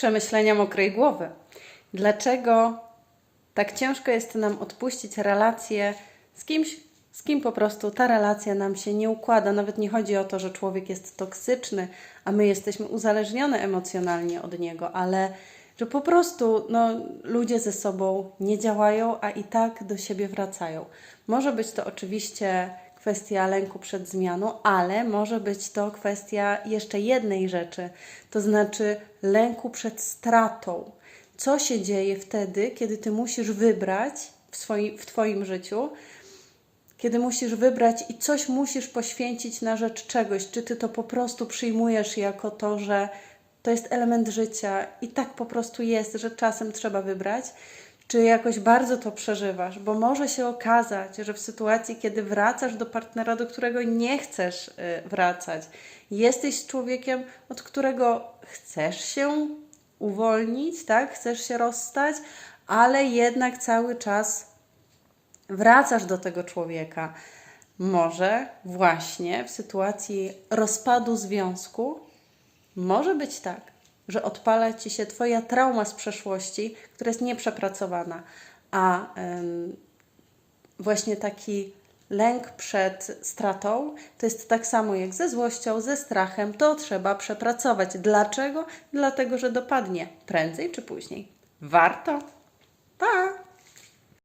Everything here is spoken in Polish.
Przemyślenia mokrej głowy. Dlaczego tak ciężko jest nam odpuścić relację z kimś, z kim po prostu ta relacja nam się nie układa? Nawet nie chodzi o to, że człowiek jest toksyczny, a my jesteśmy uzależnione emocjonalnie od niego, ale że po prostu no, ludzie ze sobą nie działają, a i tak do siebie wracają. Może być to oczywiście kwestia lęku przed zmianą, ale może być to kwestia jeszcze jednej rzeczy, to znaczy lęku przed stratą. Co się dzieje wtedy, kiedy ty musisz wybrać w, swoim, w Twoim życiu, kiedy musisz wybrać i coś musisz poświęcić na rzecz czegoś? Czy ty to po prostu przyjmujesz jako to, że to jest element życia i tak po prostu jest, że czasem trzeba wybrać? Czy jakoś bardzo to przeżywasz? Bo może się okazać, że w sytuacji, kiedy wracasz do partnera, do którego nie chcesz y, wracać, jesteś człowiekiem, od którego chcesz się uwolnić, tak? Chcesz się rozstać, ale jednak cały czas wracasz do tego człowieka. Może właśnie w sytuacji rozpadu związku może być tak, że odpala ci się Twoja trauma z przeszłości, która jest nieprzepracowana, a em, właśnie taki lęk przed stratą to jest tak samo jak ze złością, ze strachem, to trzeba przepracować. Dlaczego? Dlatego, że dopadnie prędzej czy później. Warto. Pa!